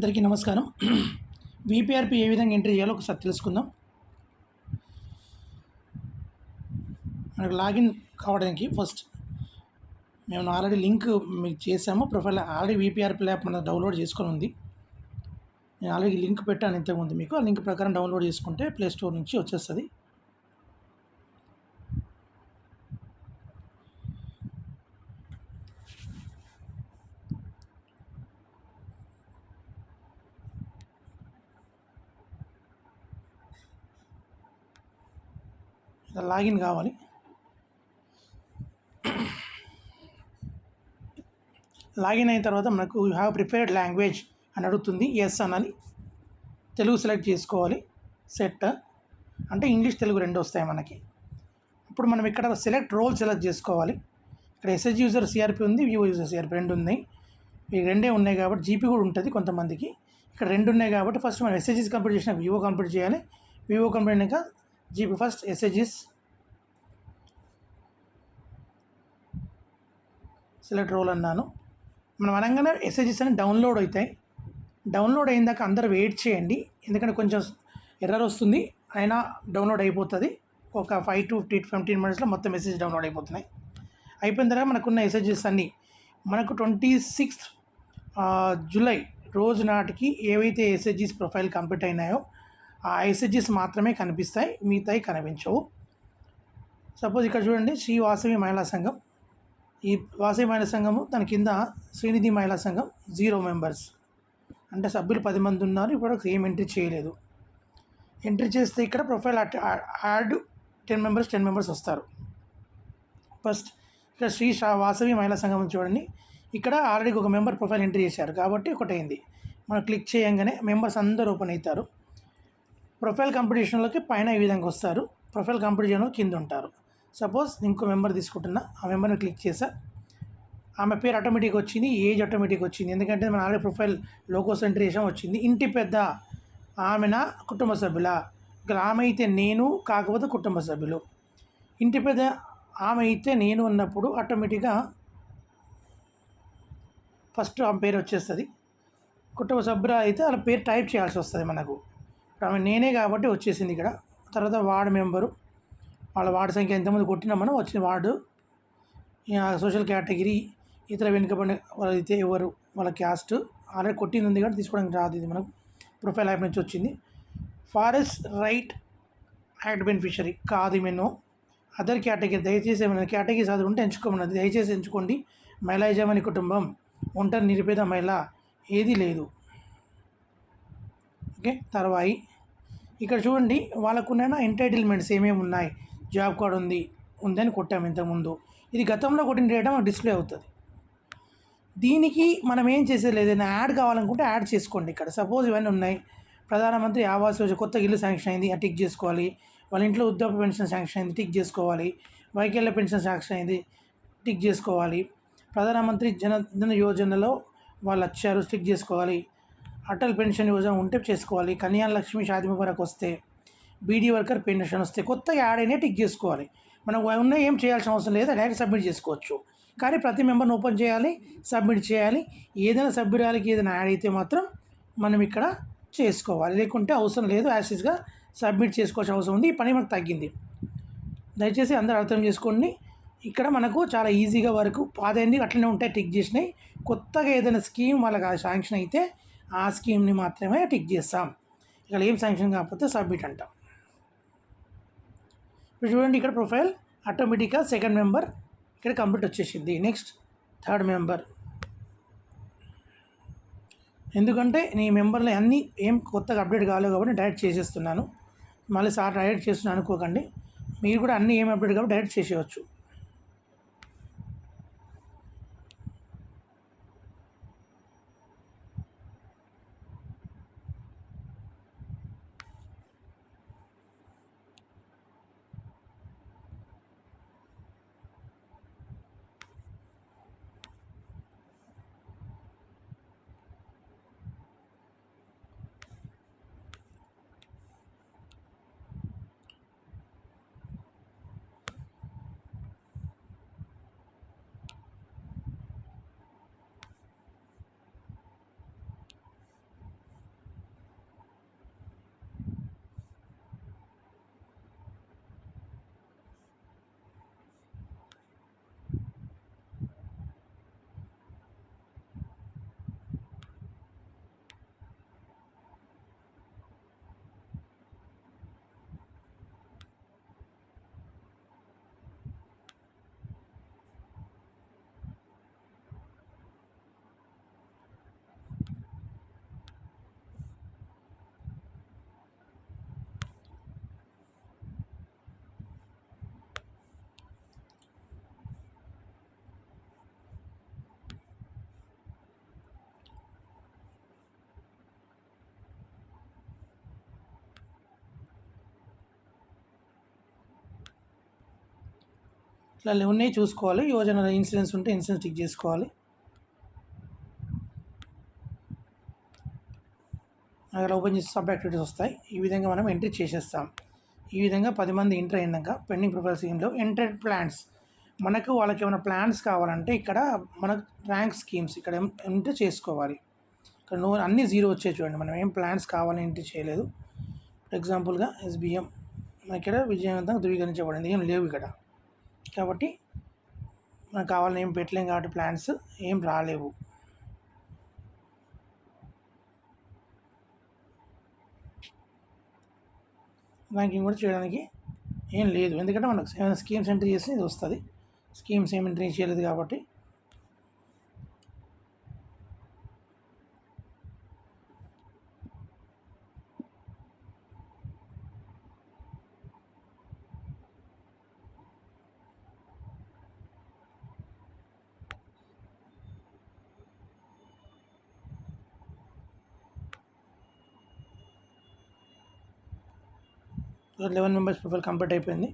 అందరికీ నమస్కారం. విపిఆర్పి ఏ విధంగా ఎంట్రీ చేయాలో ఒకసారి తెలుసుకుందాం. మనకు లాగిన్ కావడానికి ఫస్ట్ మేము ఆల్రెడీ లింక్ మీకు చేసాము ప్రొఫైల్ ఆల్రెడీ విపిఆర్పి ల్యాప్ మన డౌన్లోడ్ చేసుకొని ఉంది. నేను ఆల్రెడీ లింక్ పెట్టాను ఇంతకుముందు మీకు. ఆ లింక్ ప్రకారం డౌన్లోడ్ చేసుకుంటే ప్లే స్టోర్ నుంచి వచ్చేస్తుంది. లాగిన్ కావాలి. లాగిన్ అయిన తర్వాత మనకు యూ హ్యావ్ ప్రిపేర్డ్ లాంగ్వేజ్ అని అడుగుతుంది. ఎస్ అనాలి తెలుగు సెలెక్ట్ చేసుకోవాలి. సెట్ అంటే ఇంగ్లీష్ తెలుగు రెండు వస్తాయి మనకి. ఇప్పుడు మనం ఇక్కడ సెలెక్ట్ రోల్ సెలెక్ట్ చేసుకోవాలి. ఇక్కడ ఎస్ఎస్ యూజర్ సిఆర్పి ఉంది వ్యూ యూజర్ సిఆర్పి రెండు ఉన్నాయి. ఈ రెండే ఉన్నాయి కాబట్టి జీపీ కూడా ఉంటుంది కొంతమందికి. ఇక్కడ రెండు ఉన్నాయి కాబట్టి ఫస్ట్ మనం ఎస్ఎస్జీస్ కంప్లీట్ చేసిన వివో కంప్లీట్ చేయాలి. వివో కంప్లీట్ అయినాక జీబీ ఫస్ట్ ఎస్ఏజిస్ సెలెక్ట్ రోల్ అన్నాను. మనం అనగానే ఎస్ఏజిస్ అని డౌన్లోడ్ అవుతాయి. డౌన్లోడ్ అయ్యిందాక అందరు అందరూ వెయిట్ చేయండి. ఎందుకంటే కొంచెం ఎర్రర్ వస్తుంది. అయినా డౌన్లోడ్ అయిపోతుంది. ఒక ఫైవ్ టు ఫిఫ్టీ ఫిఫ్టీన్ మినిట్స్లో మొత్తం మెసేజ్ డౌన్లోడ్ అయిపోతున్నాయి. అయిపోయిన తర్వాత మనకున్న ఎస్ఎస్జీస్ అన్నీ. మనకు ట్వంటీ సిక్స్త్ జూలై రోజు నాటికి ఏవైతే ఎస్ఏజీస్ ప్రొఫైల్ కంప్లీట్ అయినాయో ఆ ఎస్ఎస్జీస్ మాత్రమే కనిపిస్తాయి మిగతాయి కనిపించవు. సపోజ్ ఇక్కడ చూడండి శ్రీ వాసవి మహిళా సంఘం. ఈ వాసవి మహిళా సంఘము దాని కింద శ్రీనిధి మహిళా సంఘం జీరో మెంబర్స్. అంటే సభ్యులు పది మంది ఉన్నారు ఇప్పుడు ఏం ఎంట్రీ చేయలేదు. ఎంట్రీ చేస్తే ఇక్కడ profile add ten members ten members వస్తారు. ఫస్ట్ ఇక్కడ శ్రీ షా వాసవి మహిళా సంఘం చూడండి. ఇక్కడ ఆల్రెడీ ఒక మెంబర్ ప్రొఫైల్ ఎంట్రీ చేశారు కాబట్టి ఒకటైంది. మనం క్లిక్ చేయంగానే మెంబర్స్ అందరూ ఓపెన్ అవుతారు. ప్రొఫైల్ కాంపిటీషన్లోకి పైన ఈ విధంగా వస్తారు. ప్రొఫైల్ కాంపిటీషన్లో కింద ఉంటారు. సపోజ్ ఇంకో మెంబర్ తీసుకుంటున్నా ఆ మెంబర్ని క్లిక్ చేసా ఆమె పేరు ఆటోమేటిక్ వచ్చింది ఏజ్ ఆటోమేటిక్ వచ్చింది. ఎందుకంటే మన ఆల్రెడీ ప్రొఫైల్ లోకో సెంట్రేషన్ వచ్చింది. ఇంటి పెద్ద ఆమెన కుటుంబ సభ్యుల? ఇక్కడ ఆమె అయితే నేను కాకపోతే కుటుంబ సభ్యులు. ఇంటి పెద్ద ఆమె అయితే నేను ఉన్నప్పుడు ఆటోమేటిక్గా ఫస్ట్ ఆమె పేరు వచ్చేస్తుంది. కుటుంబ సభ్యులు అయితే వాళ్ళ పేరు టైప్ చేయాల్సి వస్తుంది మనకు. నేనే కాబట్టి వచ్చేసింది ఇక్కడ. తర్వాత వార్డు మెంబరు వాళ్ళ వార్డు సంఖ్య ఎంతమంది కొట్టినా మనం వచ్చిన వార్డు సోషల్ కేటగిరీ ఇతర వెనుకబడిన వాళ్ళైతే ఎవరు వాళ్ళ క్యాస్ట్ ఆల్రెడీ కొట్టింది ఉంది కాబట్టి తీసుకోవడానికి రాదు ఇది మనకు. ప్రొఫైల్ యాప్ నుంచి వచ్చింది. ఫారెస్ట్ రైట్ యాక్ట్ బెనిఫిషరీ కాదు మెనో. అదర్ కేటగిరీ దయచేసి ఏమైనా కేటగిరీస్ అది ఉంటే ఎంచుకోమన్నది దయచేసి ఎంచుకోండి. మహిళా యజమాని కుటుంబం ఒంటరి నిరుపేద మహిళ ఏది లేదు. ఓకే తర్వాయి. ఇక్కడ చూడండి వాళ్ళకున్న ఎంటైటిల్మెంట్స్ ఏమేమి ఉన్నాయి? జాబ్ కార్డ్ ఉంది ఉందని కొట్టాము ఇంతకుముందు. ఇది గతంలో కొట్టిన డేటా మనకు డిస్ప్లే అవుతుంది. దీనికి మనం ఏం చేసేది లేదు ఏదైనా యాడ్ కావాలనుకుంటే యాడ్ చేసుకోండి ఇక్కడ. సపోజ్ ఇవన్నీ ఉన్నాయి. ప్రధానమంత్రి ఆవాస్ యోజన కొత్త ఇల్లు శాంక్షన్ అయింది టిక్ చేసుకోవాలి. వాళ్ళ ఇంట్లో వృద్ధాప్య పెన్షన్ శాంక్షన్ అయింది టిక్ చేసుకోవాలి. వైకల్య పెన్షన్ శాంక్షన్ అయింది టిక్ చేసుకోవాలి. ప్రధానమంత్రి జన జన యోజనలో వాళ్ళు వచ్చారు స్టిక్ చేసుకోవాలి. అటల్ పెన్షన్ యోజన ఉంటే చేసుకోవాలి. కళ్యాణ లక్ష్మి షాది వరకు వస్తే బీడీ వర్కర్ పెన్షన్ వస్తే కొత్తగా యాడ్ అయినా టిక్ చేసుకోవాలి. మనం ఉన్న ఏం చేయాల్సిన అవసరం లేదు డైరెక్ట్ సబ్మిట్ చేసుకోవచ్చు. కానీ ప్రతి మెంబర్ని ఓపెన్ చేయాలి సబ్మిట్ చేయాలి. ఏదైనా సభ్యురాలకి ఏదైనా యాడ్ అయితే మాత్రం మనం ఇక్కడ చేసుకోవాలి. లేకుంటే అవసరం లేదు యాసిస్గా సబ్మిట్ చేసుకోవాల్సిన అవసరం ఉంది. ఈ పని మనకు తగ్గింది. దయచేసి అందరూ అర్థం చేసుకోండి. ఇక్కడ మనకు చాలా ఈజీగా వరకు పాదైంది అట్లనే ఉంటాయి టిక్ చేసినాయి కొత్తగా ఏదైనా స్కీమ్ వాళ్ళకి శాంక్షన్ అయితే ఆ స్కీమ్ని మాత్రమే టిక్ చేస్తాం. ఇక్కడ ఏం శాంక్షన్ కాకపోతే సబ్మిట్ అంటాం. ఇప్పుడు చూడండి ఇక్కడ ప్రొఫైల్ ఆటోమేటిక్గా సెకండ్ మెంబర్ ఇక్కడ కంప్లీట్ వచ్చేసింది. Next third member. ఎందుకంటే నీ మెంబర్లో అన్నీ ఏం కొత్తగా అప్డేట్ కాలేదు కాబట్టి డైరెక్ట్ చేసేస్తున్నాను. మళ్ళీ సార్ డైరెక్ట్ చేస్తున్నాను అనుకోకండి. మీరు కూడా అన్నీ ఏం అప్డేట్ కాబట్టి డైరెక్ట్ చేసేయచ్చు. ఇట్లా ఉన్నాయి చూసుకోవాలి. యోజన ఇన్సూరెన్స్ ఉంటే ఇన్సూరెన్స్ టిక్ చేసుకోవాలి. అక్కడ ఓపెన్ చేసి సబ్ యాక్టివిటీస్ వస్తాయి. ఈ విధంగా మనం ఎంట్రీ చేసేస్తాం. ఈ విధంగా పది మంది ఎంటర్ అయినాక పెండింగ్ ప్రొఫైల్ స్కీమ్లో ఎంటర్డ్ ప్లాన్స్. మనకు వాళ్ళకి ఏమైనా ప్లాన్స్ కావాలంటే ఇక్కడ మనకు ర్యాంక్ స్కీమ్స్ ఇక్కడ ఎంటర్ చేసుకోవాలి. ఇక్కడ నో అన్నీ జీరో వచ్చే చూడండి. మనం ఏం ప్లాన్స్ కావాలని ఎంట్రీ చేయలేదు. ఫర్ ఎగ్జాంపుల్గా ఎస్బిఎం. ఇక్కడ విజయవంతంగా ధృవీకరించబడింది. ఏం లేవు ఇక్కడ. కాబట్టి మనకు కావాలని ఏం పెట్టలేం కాబట్టి ప్లాన్స్ ఏం రాలేవు. బ్యాంకింగ్ కూడా చేయడానికి ఏం లేదు. ఎందుకంటే మనకు స్కీమ్స్ ఎంట్రీ చేస్తే ఇది వస్తుంది. స్కీమ్స్ ఏమి ఎంట్రీ చేయలేదు కాబట్టి లెవెన్ మెంబర్స్ పీపుల్ కంప్లీట్ అయిపోయింది.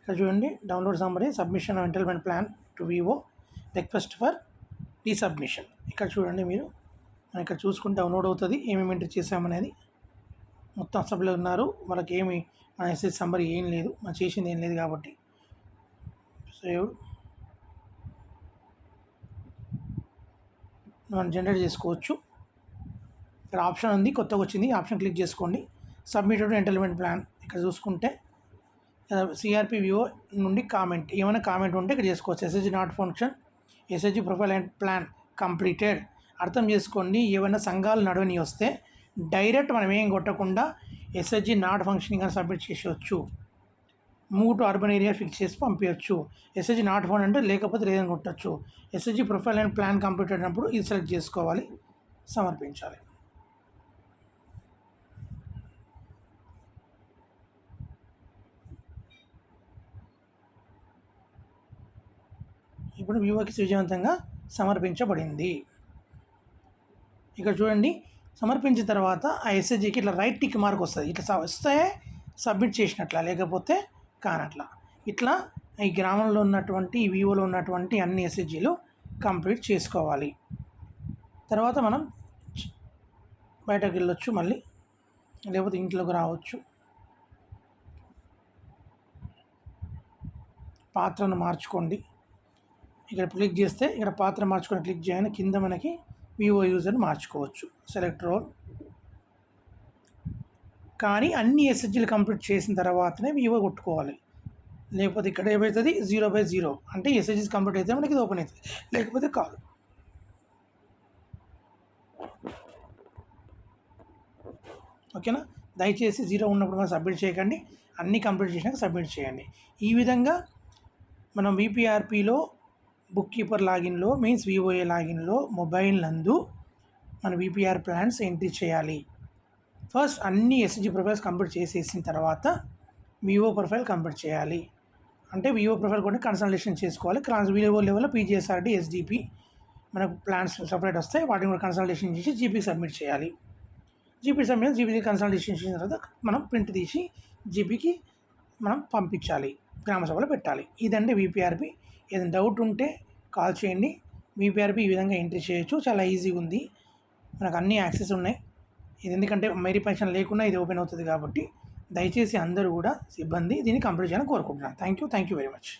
ఇక్కడ చూడండి download summary submission entitlement plan to VO request for submission ఇక్కడ చూడండి మీరు మనం ఇక్కడ చూసుకుంటే డౌన్లోడ్ అవుతుంది ఏమేమి ఎంటర్ చేసామనేది మొత్తం సభ్యులు ఉన్నారు వాళ్ళకి ఏమి మన ఎస్ఎస్ సమ్మరీ ఏం లేదు మనం చేసింది ఏం లేదు కాబట్టి. సో మనం జనరేట్ చేసుకోవచ్చు. ఇక్కడ ఆప్షన్ ఉంది కొత్తగా వచ్చింది ఆప్షన్ క్లిక్ చేసుకోండి. సబ్మిటెడ్ ఎంటర్మెంట్ ప్లాన్ ఇక్కడ చూసుకుంటే సిఆర్పి వ్యూ నుండి కామెంట్ ఏమైనా కామెంట్ ఉంటే ఇక్కడ చేసుకోవచ్చు. SH not function SH profile and plan completed అర్థం చేసుకోండి ఏమైనా సంఘాలు నడవని వస్తే డైరెక్ట్ మనం ఏం కొట్టకుండా ఎస్ఎస్జి నాట్ ఫంక్షన్ కానీ submit చేసేవచ్చు move to urban area fix చేసి పంపించవచ్చు ఎస్ఎస్జి నాట్ ఫోన్ అంటే లేకపోతే లేదని కొట్టచ్చు. SHG profile and plan complete అయినప్పుడు ఇది సెలెక్ట్ చేసుకోవాలి. సమర్పించాలి. ఇప్పుడు వివోకి విజయవంతంగా సమర్పించబడింది. ఇక్కడ చూడండి. సమర్పించిన తర్వాత ఆ ఎస్ఎస్జీకి ఇట్లా రైట్ టిక్ మార్క్ వస్తుంది. ఇట్లా వస్తే సబ్మిట్ చేసినట్ల. లేకపోతే కానట్లా ఇట్లా ఈ గ్రామంలో ఉన్నటువంటి వీవోలో వివోలో ఉన్నటువంటి అన్ని ఎస్ఎస్జీలు కంప్లీట్ చేసుకోవాలి. తర్వాత మనం బయటకు వెళ్ళొచ్చు మళ్ళీ లేకపోతే ఇంట్లోకి రావచ్చు. పాత్రను మార్చుకోండి. ఇక్కడ క్లిక్ చేస్తే ఇక్కడ పాత్ర మార్చుకొని క్లిక్ చేయగానే కింద మనకి వివో యూజర్ని మార్చుకోవచ్చు. Select role. కానీ అన్ని ఎస్హెచ్జీలు కంప్లీట్ చేసిన తర్వాతనే వివో కొట్టుకోవాలి లేకపోతే ఇక్కడ ఏమవుతుంది జీరో బై జీరో. అంటే ఎస్హెచ్జీస్ కంప్లీట్ అయితే మనకి ఇది ఓపెన్ అవుతుంది. లేకపోతే కాదు. ఓకేనా? దయచేసి జీరో ఉన్నప్పుడు మనం సబ్మిట్ చేయకండి. అన్నీ కంప్లీట్ చేసినాక సబ్మిట్ చేయండి. ఈ విధంగా మనం విపిఆర్పిలో బుక్ కీపర్ లాగిన్లో మీన్స్ వివోఏ లాగిన్లో మొబైల్ నందు మన విపిఆర్ ప్లాన్స్ ఎంట్రీ చేయాలి. ఫస్ట్ అన్ని ఎస్జీ ప్రొఫైల్స్ కంప్లీట్ చేసేసిన తర్వాత వివో ప్రొఫైల్ కంప్లీట్ చేయాలి. అంటే వివో ప్రొఫైల్ కూడా కన్సల్టేషన్ చేసుకోవాలి. క్రాన్స్ వివో లెవెల్లో పీజీఎస్ఆర్డి ఎస్డిపి మనకు ప్లాన్స్ సపరేట్ వస్తాయి. వాటిని కూడా కన్సల్టేషన్ చేసి జీపీ సబ్మిట్ చేయాలి. జీపీ సబ్మిట్ జీపీకి కన్సల్టేషన్ చేసిన తర్వాత మనం ప్రింట్ తీసి జీపీకి మనం పంపించాలి. గ్రామ సభలో పెట్టాలి. ఇదంటే విపిఆర్పి ఏదైనా డౌట్ ఉంటే కాల్ చేయండి. విపిఆర్పి ఈ విధంగా ఎంట్రీ చేయొచ్చు. చాలా ఈజీగా ఉంది. మనకు అన్ని యాక్సెస్ ఉన్నాయి. ఇది ఎందుకంటే మెరీ పెన్షన్ లేకుండా ఇది ఓపెన్ అవుతుంది కాబట్టి దయచేసి అందరూ కూడా సిబ్బంది దీన్ని కంప్లీట్ చేయాలని కోరుకుంటున్నాను. Thank you thank you very much